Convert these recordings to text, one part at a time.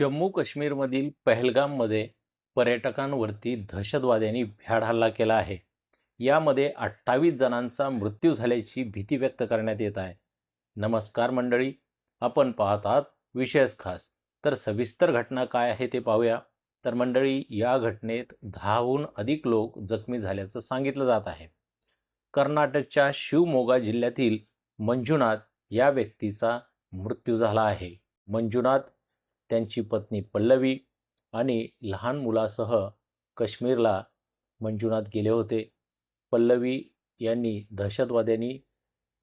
जम्मू काश्मीरमधील पहलगाममध्ये पर्यटकांवरती दहशतवाद्यांनी भ्याड हल्ला केला आहे. यामध्ये अठ्ठावीस जणांचा मृत्यू झाल्याची भीती व्यक्त करण्यात येत आहे. नमस्कार मंडळी आपण पाहत आहात विशेष खास. तर सविस्तर घटना काय आहे ते पाहूया. तर मंडळी या घटनेत दहाहून अधिक लोक जखमी झाल्याचं सांगितलं जात आहे. कर्नाटकच्या शिवमोगा जिल्ह्यातील मंजुनाथ या व्यक्तीचा मृत्यू झाला आहे. मंजुनाथ त्यांची पत्नी पल्लवी आणि लहान मुलासह काश्मीरला मंजुनाथ गेले होते. पल्लवी यांनी दहशतवाद्यांनी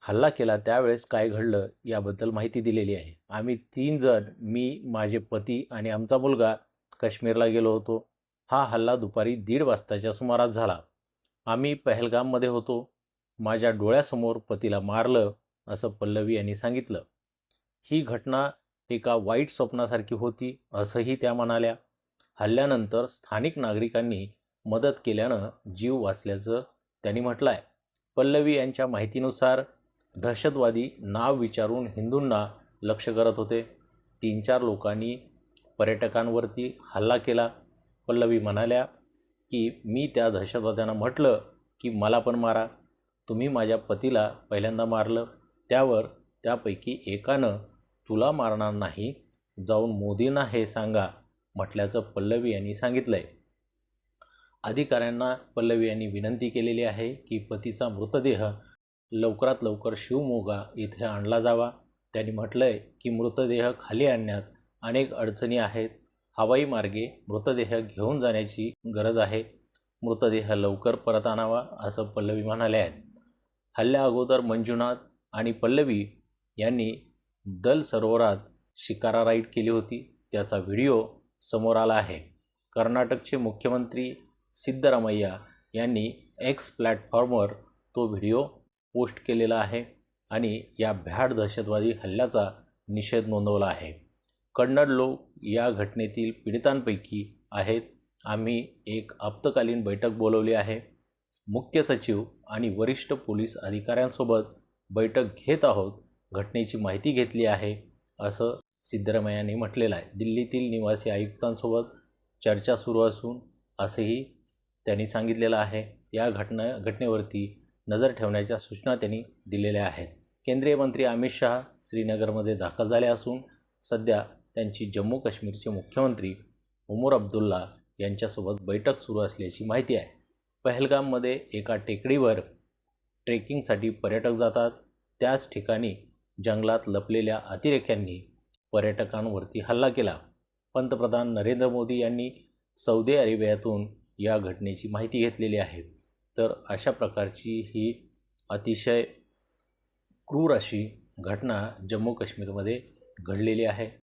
हल्ला केला. त्यावेळेस काय घडलं याबद्दल माहिती दिलेली आहे. आम्ही तीन जण मी माझे पती आणि आमचा मुलगा काश्मीरला गेलो होतो. हा हल्ला दुपारी दीड वाजताच्या सुमारास झाला. आम्ही पहलगाममध्ये होतो. माझ्या डोळ्यासमोर पतीला मारलं असं पल्लवी यांनी सांगितलं. ही घटना एका वाईट स्वप्नासारखी होती असंही त्या म्हणाल्या. हल्ल्यानंतर स्थानिक नागरिकांनी मदत केल्यानं जीव वाचल्याचं त्यांनी म्हटलं आहे पल्लवी यांच्या माहितीनुसार दहशतवादी नाव विचारून हिंदूंना लक्ष करत होते. तीन चार लोकांनी पर्यटकांवरती हल्ला केला. पल्लवी म्हणाल्या की मी त्या दहशतवाद्यांना म्हटलं की मला पण मारा. तुम्ही माझ्या पतीला पहिल्यांदा मारलं. त्यावर त्यापैकी एकानं तुला मारणार नाही जाऊन मोदींना हे सांगा म्हटल्याचं पल्लवी यांनी सांगितलं आहे अधिकाऱ्यांना पल्लवी यांनी विनंती केलेली आहे की पतीचा मृतदेह लवकरात लवकर शिवमोगा इथे आणला जावा. त्यांनी म्हटलं आहे की मृतदेह खाली आणण्यात अनेक अडचणी आहेत. हवाई मार्गे मृतदेह घेऊन जाण्याची गरज आहे. मृतदेह लवकर परत आणावा असं पल्लवी म्हणाले आहेत. हल्ल्या अगोदर मंजुनाथ आणि पल्लवी यांनी दल सरोवरात शिकारा राईड केली होती. त्याचा व्हिडिओ समोर आला आहे. कर्नाटकचे मुख्यमंत्री सिद्धरामय्या यांनी एक्स प्लॅटफॉर्मवर तो व्हिडिओ पोस्ट केलेला आहे आणि या भ्याड दहशतवादी हल्ल्याचा निषेध नोंदवला आहे. कन्नड लोक या घटनेतील पीडितांपैकी आहेत. आम्ही एक आपत्कालीन बैठक बोलवली आहे. मुख्य सचिव आणि वरिष्ठ पोलीस अधिकाऱ्यांसोबत बैठक घेत आहोत. घटनेची माहिती घेतली आहे असं सिद्धरामय्यांनी म्हटलेलं आहे. दिल्लीतील निवासी आयुक्तांसोबत चर्चा सुरू असून असंही त्यांनी सांगितलेलं आहे. या घटना घटनेवरती नजर ठेवण्याच्या सूचना त्यांनी दिलेल्या आहेत. केंद्रीय मंत्री अमित शहा श्रीनगरमध्ये दाखल झाले असून सध्या त्यांची जम्मू काश्मीरचे मुख्यमंत्री उमर अब्दुल्ला यांच्यासोबत बैठक सुरू असल्याची माहिती आहे. पहलगाममध्ये एका टेकडीवर ट्रेकिंगसाठी पर्यटक जातात. त्याच ठिकाणी जंगलात लपलेल्या अतिरेक्यांनी पर्यटकांवरती हल्ला केला. पंतप्रधान नरेंद्र मोदी यांनी सौदी अरेबियातून या घटनेची माहिती घेतलेली आहे. तर अशा प्रकारची ही अतिशय क्रूर अशी घटना जम्मू काश्मीरमध्ये घडलेली आहे.